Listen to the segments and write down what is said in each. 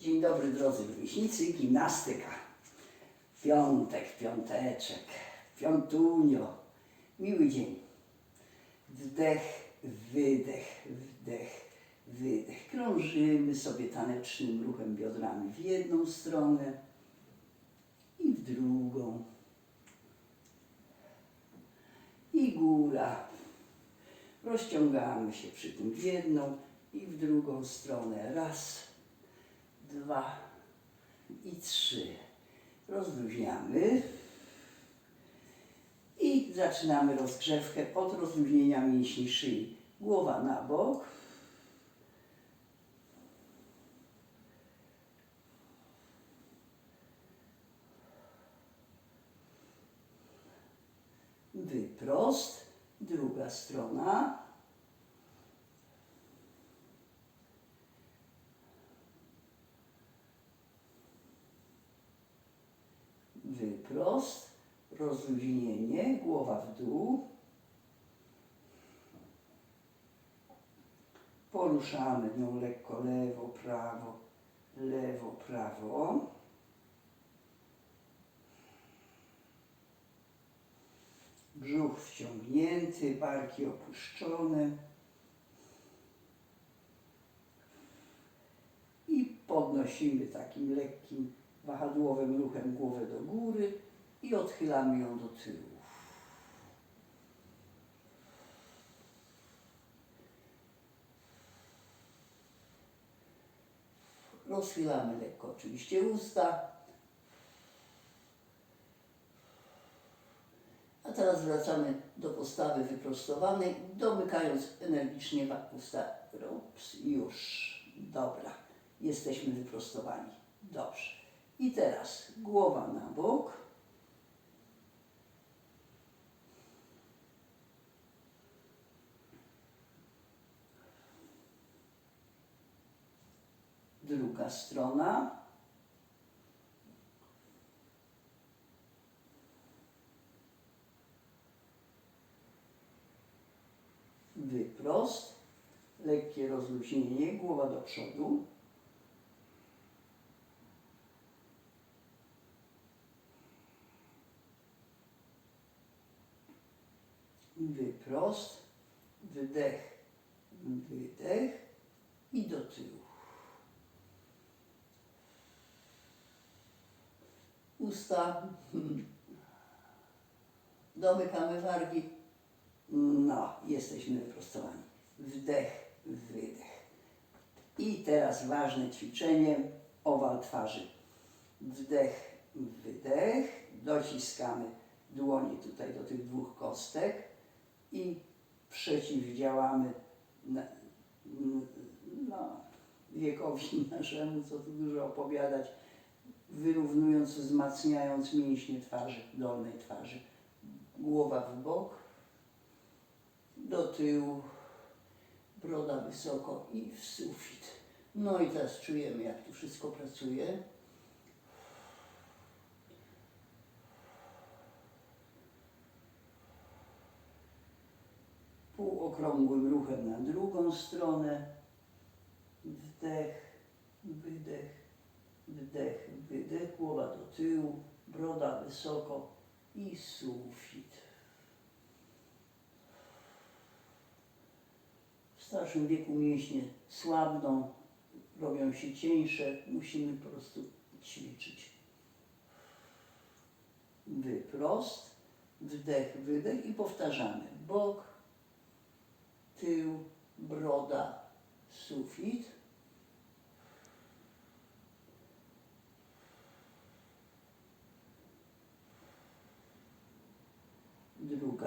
Dzień dobry drodzy rówieśnicy, gimnastyka. Piątek, piąteczek, piątunio. Miły dzień. Wdech, wydech, wdech, wydech. Krążymy sobie tanecznym ruchem biodrami w jedną stronę i w drugą. I góra. Rozciągamy się przy tym w jedną i w drugą stronę. Raz, dwa i trzy. Rozluźniamy. I zaczynamy rozgrzewkę od rozluźnienia mięśni szyi. Głowa na bok. Wyprost. Druga strona. Wyprost. Rozluźnienie. Głowa w dół. Poruszamy nią lekko lewo, prawo, lewo, prawo. Brzuch wciągnięty, barki opuszczone. I podnosimy takim lekkim wahadłowym ruchem głowę do góry i odchylamy ją do tyłu. Rozchylamy lekko oczywiście usta. A teraz wracamy do postawy wyprostowanej, domykając energicznie usta. Ups, już. Dobra. Jesteśmy wyprostowani. Dobrze. I teraz głowa na bok. Druga strona. Wyprost. Lekkie rozluźnienie, głowa do przodu. Wyprost. Wydech, wydech i do tyłu. Usta. Domykamy wargi. No, jesteśmy wyprostowani. Wdech, wydech. I teraz ważne ćwiczenie, owal twarzy. Wdech, wydech. Dociskamy dłonie tutaj do tych dwóch kostek i przeciwdziałamy na, no, wiekowi naszemu, co tu dużo opowiadać, wyrównując, wzmacniając mięśnie twarzy, dolnej twarzy. Głowa w bok, do tyłu, broda wysoko i w sufit. No i teraz czujemy, jak tu wszystko pracuje. Półokrągłym ruchem na drugą stronę. Wdech, wydech, wdech, wydech, głowa do tyłu, broda wysoko i sufit. W starszym wieku mięśnie słabną, robią się cieńsze, musimy po prostu ćwiczyć. Wyprost, wdech, wydech i powtarzamy. Bok, tył, broda, sufit.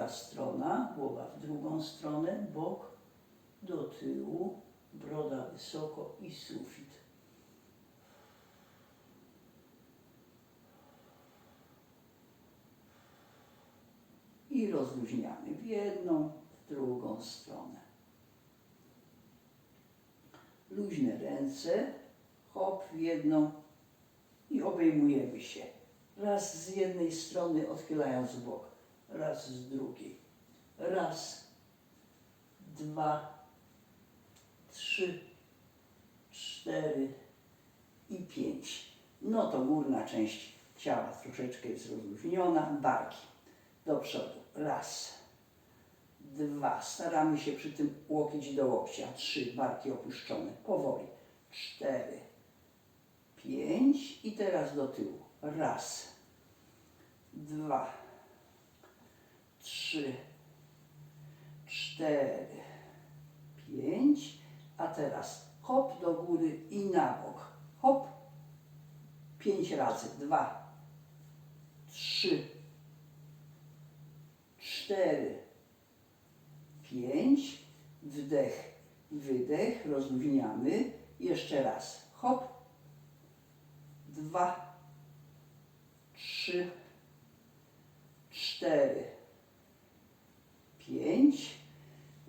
Strona, głowa w drugą stronę, bok do tyłu, broda wysoko i sufit. I rozluźniamy w jedną, w drugą stronę. Luźne ręce, hop w jedną i obejmujemy się. Raz z jednej strony odchylając bok, raz z drugiej. Raz, dwa, trzy, cztery, i pięć. No to górna część ciała troszeczkę jest rozluźniona, barki do przodu. Raz, dwa. Staramy się przy tym łokieć do łokcia. Trzy, barki opuszczone. Powoli. Cztery, pięć i teraz do tyłu. Raz, dwa, trzy, cztery, pięć, a teraz hop do góry i na bok. Hop, pięć razy. Dwa, trzy, cztery, pięć, wdech, wydech, rozluźniamy. Jeszcze raz. Hop, dwa, trzy, cztery,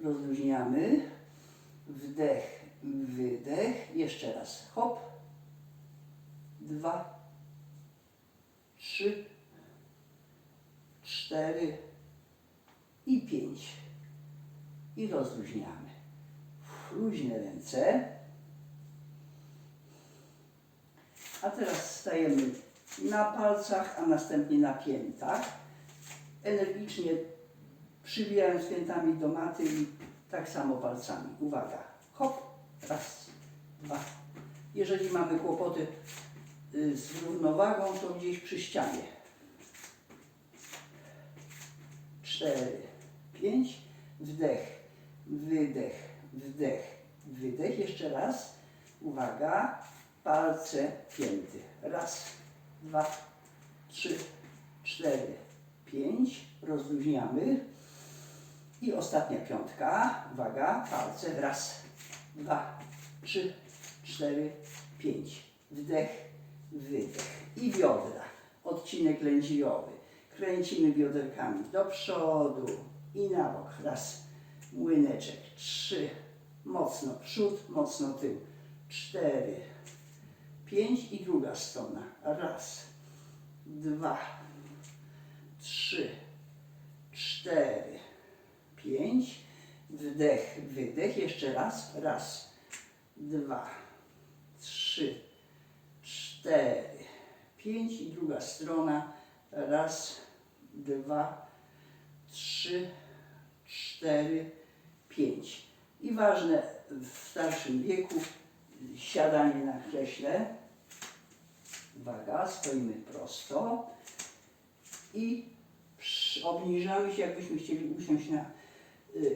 rozluźniamy, wdech, wydech, jeszcze raz, hop, dwa, trzy, cztery. I pięć. I rozluźniamy. Luźne ręce. A teraz stajemy na palcach, a następnie na piętach. Energicznie przybijając piętami do maty i tak samo palcami. Uwaga. Hop. Raz, dwa. Jeżeli mamy kłopoty y, z równowagą, to gdzieś przy ścianie. Cztery, pięć. Wdech, wydech, wdech, wydech. Jeszcze raz. Uwaga. Palce pięty. Raz, dwa, trzy, cztery, pięć. Rozluźniamy. I ostatnia piątka. Uwaga. Palce. Raz, dwa, trzy, cztery, pięć. Wdech, wydech. I biodra. Odcinek lędźwiowy. Kręcimy bioderkami do przodu i na bok. Raz. Młyneczek. Trzy. Mocno przód, mocno tył. Cztery. Pięć i druga strona. Raz. Dwa. Trzy. Cztery. Pięć. Wdech, wydech. Jeszcze raz. Raz, dwa, trzy, cztery, pięć i druga strona. Raz, dwa, trzy, cztery, pięć. I ważne w starszym wieku siadanie na krześle. Uwaga, stoimy prosto i obniżamy się, jakbyśmy chcieli usiąść na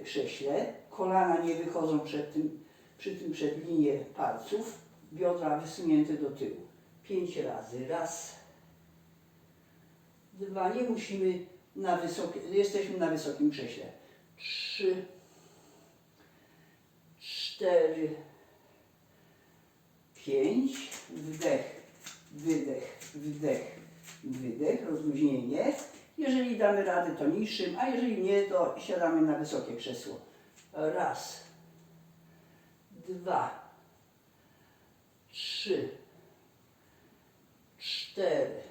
krześle. Kolana nie wychodzą przed tym, przy tym przed linię palców. Biodra wysunięte do tyłu. Pięć razy. Raz. Dwa. Nie musimy na wysokie, jesteśmy na wysokim krześle. Trzy. Cztery. Pięć. Wdech. Wydech. Wdech. Wydech. Rozluźnienie. Jeżeli damy radę, to niższym, a jeżeli nie, to siadamy na wysokie krzesło. Raz, dwa, trzy, cztery,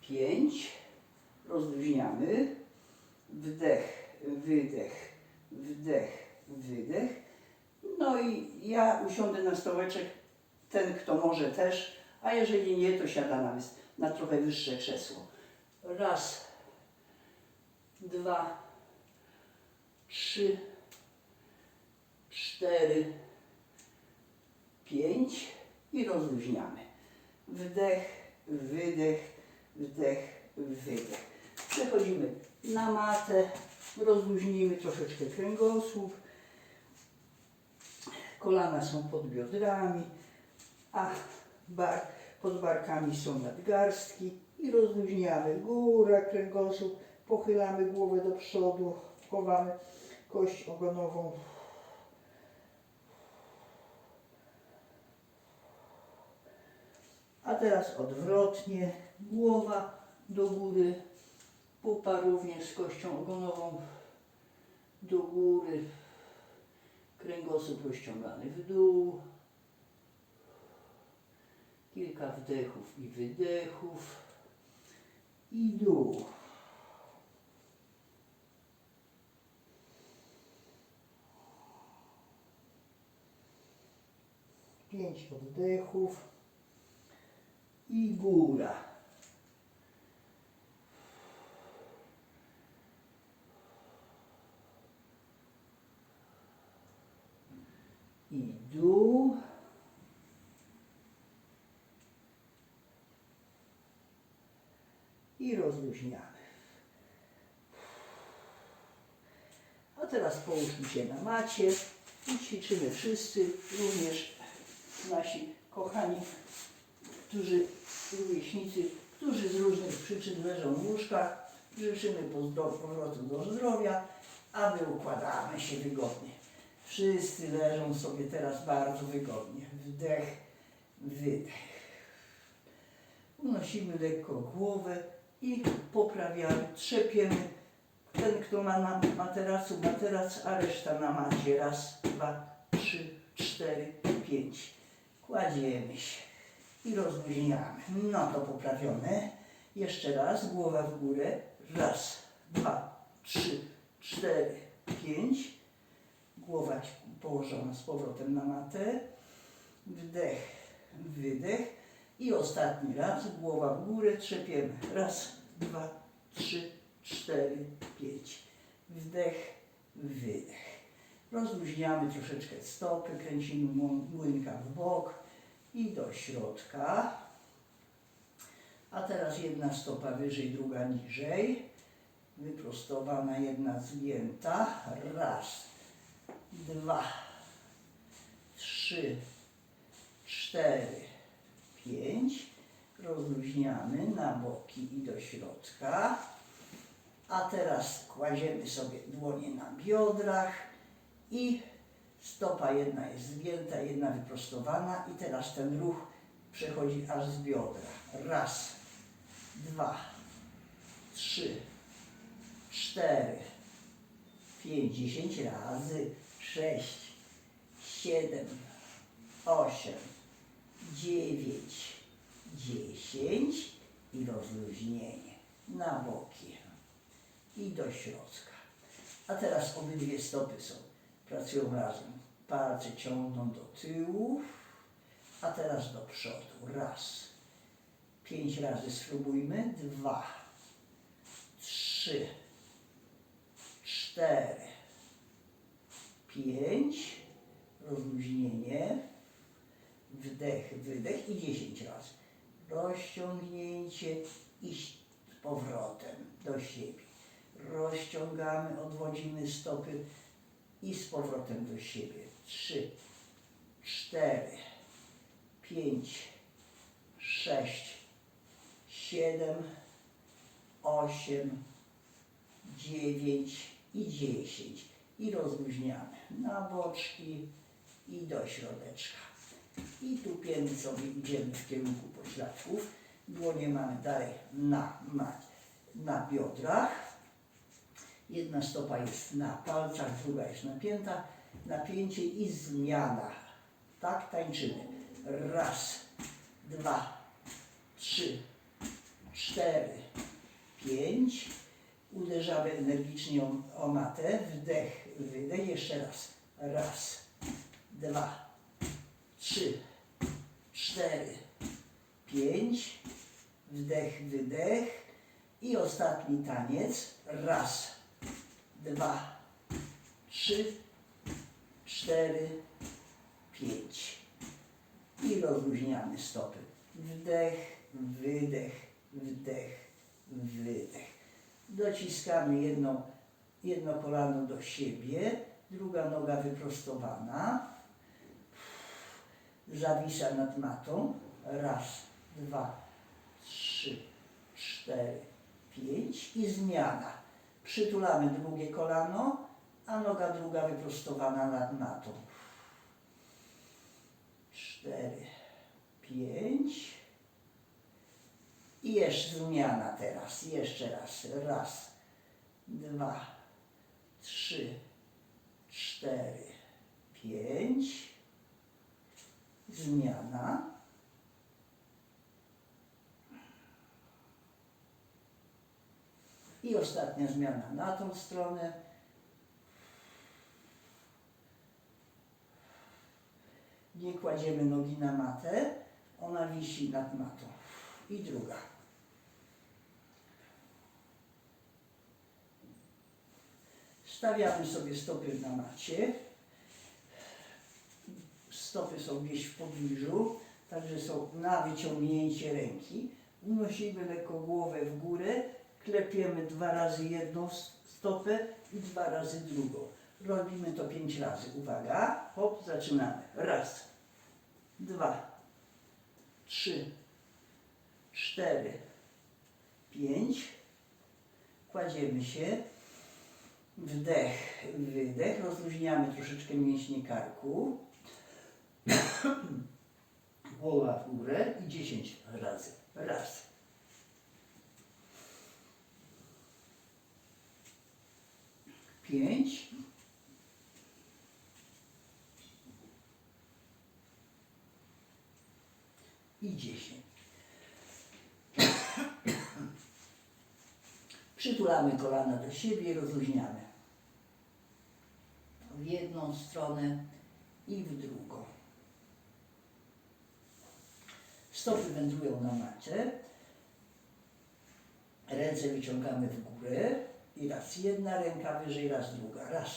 pięć. Rozluźniamy. Wdech, wydech, wdech, wydech. No i ja usiądę na stołeczek, ten kto może też, a jeżeli nie, to siada na, na trochę wyższe krzesło. Raz, dwa, trzy, cztery, pięć i rozluźniamy. Wdech, wydech, wdech, wydech. Przechodzimy na matę, rozluźnimy troszeczkę kręgosłup. Kolana są pod biodrami, a bar, pod barkami są nadgarstki i rozluźniamy góra, kręgosłup, pochylamy głowę do przodu, chowamy kość ogonową. A teraz odwrotnie, głowa do góry, pupa również z kością ogonową do góry, kręgosłup rozciągany w dół. Kilka wdechów i wydechów i dół. Pięć oddechów. I góra. I dół. I rozluźniamy. A teraz połóżmy się na macie i ćwiczymy wszyscy, również nasi kochani, którzy, rówieśnicy, którzy z różnych przyczyn leżą w łóżkach. Życzymy pozdro- powrotu do zdrowia, a my układamy się wygodnie. Wszyscy leżą sobie teraz bardzo wygodnie. Wdech, wydech. Unosimy lekko głowę i poprawiamy, trzepiemy. Ten, kto ma na materacu, materac, a reszta na macie. Raz, dwa, trzy, cztery, pięć. Kładziemy się i rozluźniamy. No to poprawione. Jeszcze raz, głowa w górę. Raz, dwa, trzy, cztery, pięć. Głowa położona z powrotem na matę. Wdech, wydech. I ostatni raz, głowa w górę, trzepiemy. Raz, dwa, trzy, cztery, pięć. Wdech, wydech. Rozluźniamy troszeczkę stopy, kręcimy mł- młynka w bok i do środka. A teraz jedna stopa wyżej, druga niżej. Wyprostowana, jedna zgięta. Raz, dwa, trzy, cztery, pięć. Rozluźniamy na boki i do środka. A teraz kładziemy sobie dłonie na biodrach i stopa jedna jest zgięta, jedna wyprostowana i teraz ten ruch przechodzi aż z biodra. Raz, dwa, trzy, cztery, pięć, dziesięć razy, sześć, siedem, osiem, dziewięć, dziesięć i rozluźnienie na boki i do środka. A teraz obydwie stopy są, pracują razem. Palce ciągną do tyłu, a teraz do przodu. Raz. Pięć razy spróbujmy. Dwa. Trzy. Cztery. Pięć. Rozluźnienie. Wdech, wydech i dziesięć razy. Rozciągnięcie i z powrotem do siebie. Rozciągamy, odwodzimy stopy i z powrotem do siebie. Trzy, cztery, pięć, sześć, siedem, osiem, dziewięć i dziesięć. I rozluźniamy na boczki i do środeczka. I tupiemy sobie, idziemy w kierunku pośladków. Dłonie mamy dalej na, na, na biodrach. Jedna stopa jest na palcach, druga jest napięta. Napięcie i zmiana. Tak tańczymy. Raz, dwa, trzy, cztery, pięć. Uderzamy energicznie o matę. Wdech, wydech. Jeszcze raz. Raz, dwa, trzy, cztery, pięć. Wdech, wydech. I ostatni taniec. Raz, dwa, trzy, cztery, pięć. I rozluźniamy stopy. Wdech, wydech, wdech, wydech. Dociskamy jedno, jedno kolano do siebie, druga noga wyprostowana. Zawisa nad matą. Raz, dwa, trzy, cztery, pięć i zmiana. Przytulamy drugie kolano, a noga druga wyprostowana nad matą. Cztery, pięć. I jeszcze zmiana teraz. Jeszcze raz. Raz, dwa, trzy, cztery, pięć. Zmiana. I ostatnia zmiana na tą stronę. nie kładziemy nogi na matę, ona wisi nad matą. I druga. Stawiamy sobie stopy na macie. Stopy są gdzieś w pobliżu, także są na wyciągnięcie ręki. Unosimy lekko głowę w górę, klepiemy dwa razy jedną stopę i dwa razy drugą. Robimy to pięć razy. Uwaga, hop, zaczynamy. Raz, dwa, trzy, cztery, pięć. Kładziemy się. Wdech, wydech. Rozluźniamy troszeczkę mięśnie karku. Głowa w górę i 10 razy. Raz. Pięć. I dziesięć. Przytulamy kolana do siebie rozluźniamy. W jedną stronę i w drugą. Stopy wędrują na macie. Ręce wyciągamy w górę i raz jedna ręka wyżej, raz druga. Raz,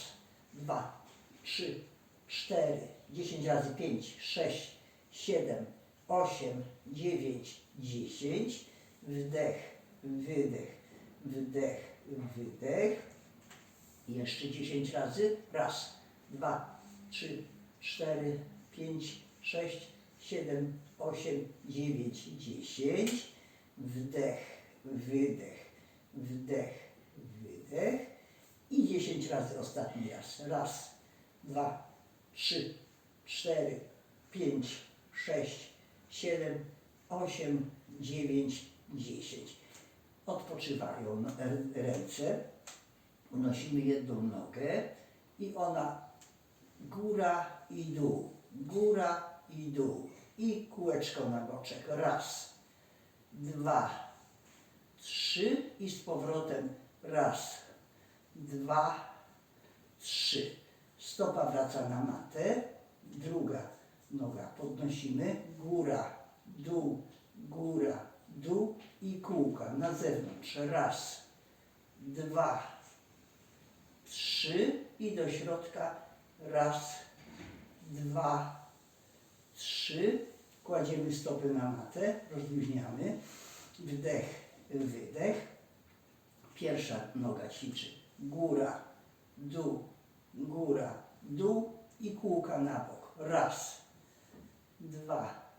dwa, trzy, cztery, dziesięć razy pięć, sześć, siedem, osiem, dziewięć, dziesięć. Wdech, wydech, wdech, wydech. Jeszcze dziesięć razy. Raz, dwa, trzy, cztery, pięć, sześć, siedem, osiem, dziewięć, dziesięć. Wdech, wydech, wdech, wydech. I dziesięć razy ostatni raz. Raz, dwa, trzy, cztery, pięć, sześć, siedem, osiem, dziewięć, dziesięć. Odpoczywają ręce. Unosimy jedną nogę i ona góra i dół, góra i dół i kółeczko na boczek. Raz, dwa, trzy i z powrotem raz, dwa, trzy. Stopa wraca na matę, druga noga podnosimy, góra, dół, góra, dół i kółka na zewnątrz. Raz, dwa, trzy i do środka. Raz, dwa, trzy. Kładziemy stopy na matę, rozluźniamy. Wdech, wydech. Pierwsza noga ćwiczy. Góra, dół, góra, dół i kółka na bok. Raz, dwa,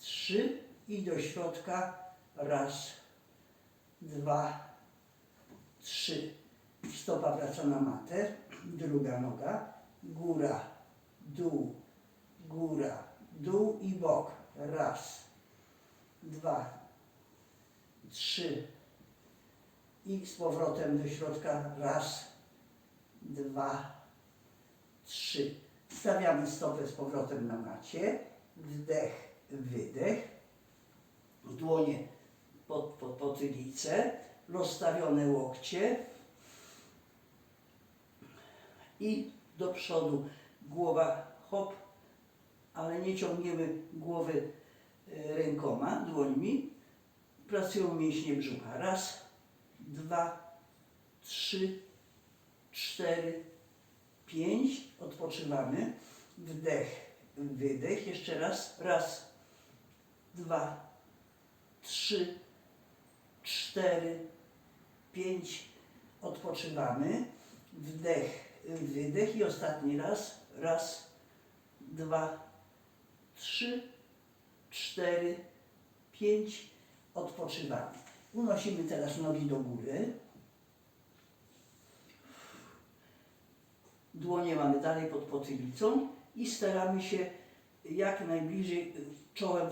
trzy i do środka. Raz, dwa, trzy. Stopa wraca na matę. Druga noga. Góra, dół, góra, dół i bok. Raz, dwa, trzy. I z powrotem do środka. Raz, dwa, trzy. Stawiamy stopę z powrotem na macie. Wdech, wydech. Dłonie pod, pod. Rozstawione łokcie i do przodu głowa hop, ale nie ciągniemy głowy e, rękoma, dłońmi. Pracują mięśnie brzucha. Raz, dwa, trzy, cztery, pięć. Odpoczywamy. Wdech, wydech. Jeszcze raz. Raz, dwa, trzy, cztery, pięć. Odpoczywamy. Wdech, wydech i ostatni raz. Raz, dwa, trzy, cztery, pięć. Odpoczywamy. Unosimy teraz nogi do góry. Dłonie mamy dalej pod potylicą i staramy się jak najbliżej czołem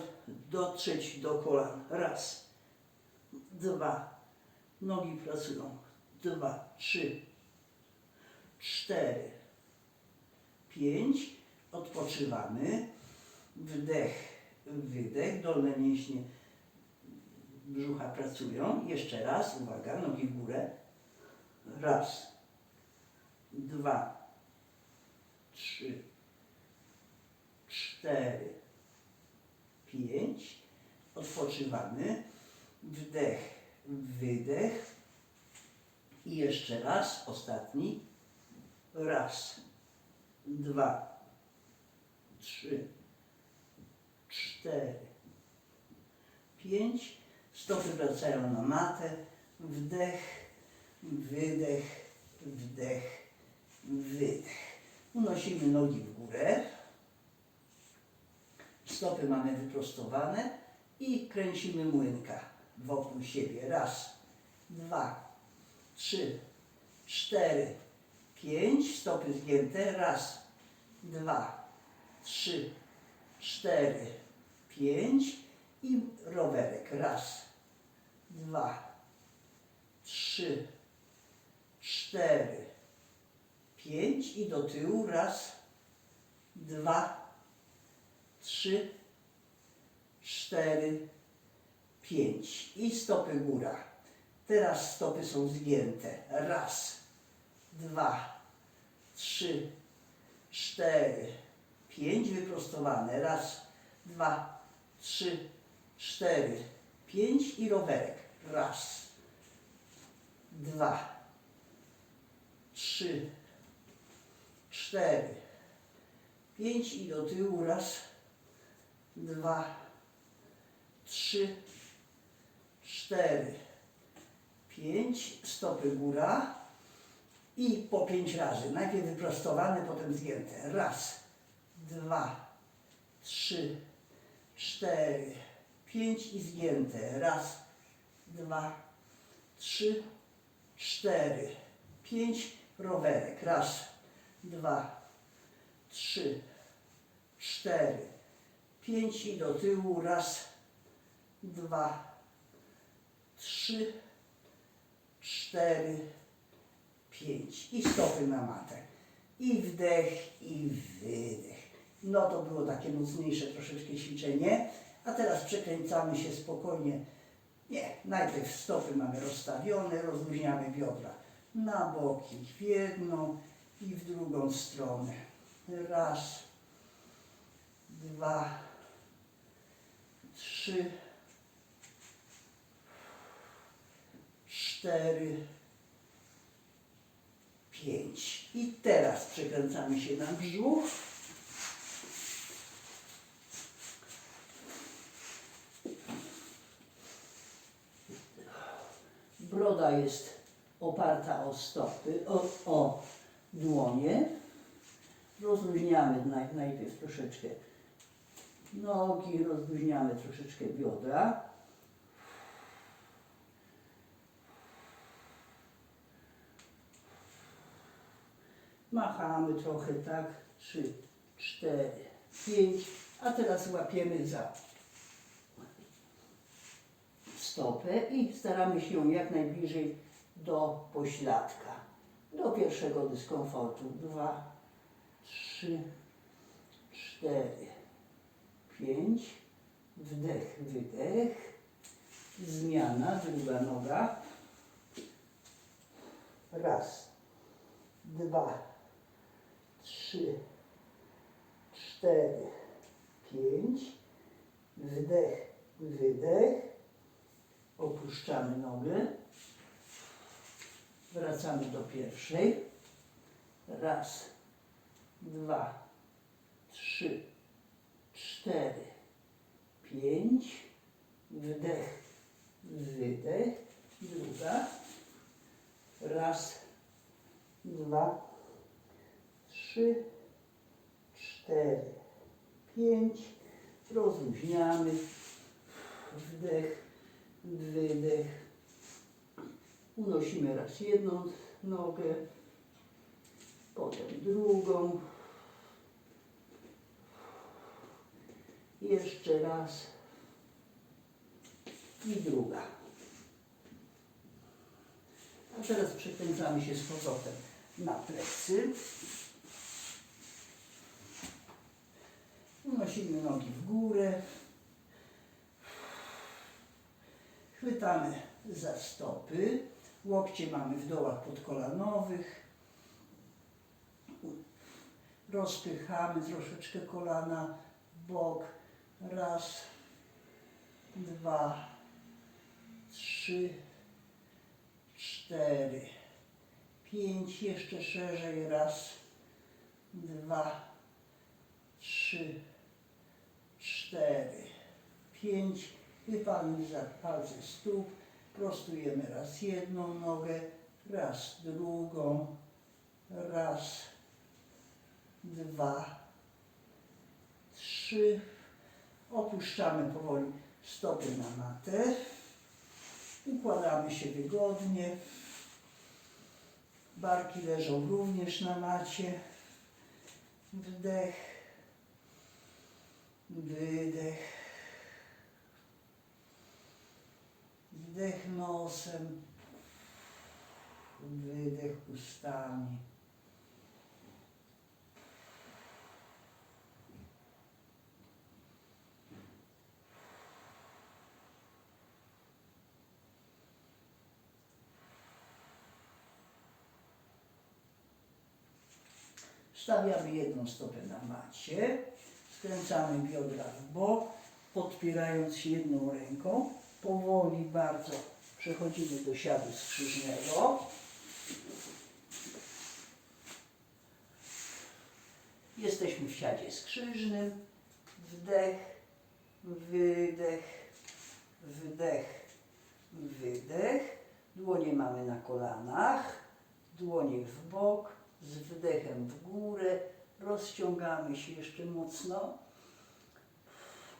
dotrzeć do kolan. Raz, dwa, nogi pracują. Dwa, trzy, cztery, pięć. Odpoczywamy wdech, wydech, dolne mięśnie brzucha pracują. Jeszcze raz, uwaga, nogi w górę. Raz, dwa, trzy, cztery, pięć. Odpoczywamy. Wdech, wydech. I jeszcze raz, ostatni. Raz, dwa, trzy, cztery, pięć. Stopy wracają na matę. Wdech, wydech, wdech, wydech. Unosimy nogi w górę. Stopy mamy wyprostowane i kręcimy młynka wokół siebie. Raz, dwa, trzy, cztery, pięć. Stopy zgięte. Raz, dwa, trzy, cztery, pięć. I rowerek. Raz, dwa, trzy, cztery, pięć. I do tyłu. Raz, dwa, trzy, cztery, pięć. I stopy góra. Teraz stopy są zgięte. Raz, dwa, trzy, cztery, pięć. Wyprostowane. Raz, dwa, trzy, cztery, pięć. I rowerek. Raz, dwa, trzy, cztery, pięć. I do tyłu. Raz, dwa, trzy, cztery, pięć, stopy góra i po pięć razy. Najpierw wyprostowane, potem zgięte. Raz, dwa, trzy, cztery, pięć i zgięte. Raz, dwa, trzy, cztery, pięć, rowerek. Raz, dwa, trzy, cztery, pięć i do tyłu. Raz, dwa, trzy, cztery, pięć. I stopy na matę. I wdech, i wydech. No to było takie mocniejsze troszeczkę ćwiczenie. A teraz przekręcamy się spokojnie. Nie, najpierw stopy mamy rozstawione, rozluźniamy biodra na boki, w jedną i w drugą stronę. Raz, dwa, trzy, cztery, pięć. I teraz przekręcamy się na brzuch. Broda jest oparta o stopy, o, o dłonie. Rozluźniamy naj, najpierw troszeczkę nogi, rozluźniamy troszeczkę biodra. Machamy trochę, tak? Trzy, cztery, pięć. A teraz łapiemy za stopę i staramy się ją jak najbliżej do pośladka. Do pierwszego dyskomfortu. Dwa, trzy, cztery, pięć. Wdech, wydech. Zmiana, druga noga. Raz, dwa, trzy, cztery, pięć. Wdech, wydech. Opuszczamy nogę. Wracamy do pierwszej. Raz, dwa, trzy, cztery, pięć. Wdech, wydech. Druga. Raz, dwa, trzy, cztery, pięć. Rozluźniamy. Wdech, wydech. Unosimy raz jedną nogę, potem drugą. Jeszcze raz i druga. A teraz przekręcamy się z powrotem na plecy. Unosimy nogi w górę. Chwytamy za stopy. Łokcie mamy w dołach podkolanowych. Rozpychamy troszeczkę kolana w bok. Raz, dwa, trzy, cztery, pięć, jeszcze szerzej, raz, dwa, trzy, cztery, pięć, wypalmy za palce stóp, prostujemy raz jedną nogę, raz drugą, raz, dwa, trzy, opuszczamy powoli stopy na matę, układamy się wygodnie, barki leżą również na macie, wdech, wydech, wdech nosem, wydech ustami. Stawiamy jedną stopę na macie, skręcamy biodra w bok, podpierając się jedną ręką. Powoli bardzo przechodzimy do siadu skrzyżnego. Jesteśmy w siadzie skrzyżnym. Wdech, wydech, wdech, wydech. Dłonie mamy na kolanach, dłonie w bok, z wdechem w górę. Rozciągamy się jeszcze mocno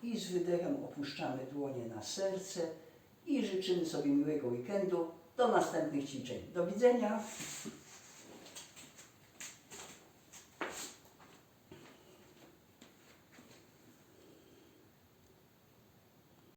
i z wydechem opuszczamy dłonie na serce i życzymy sobie miłego weekendu. Do następnych ćwiczeń. Do widzenia.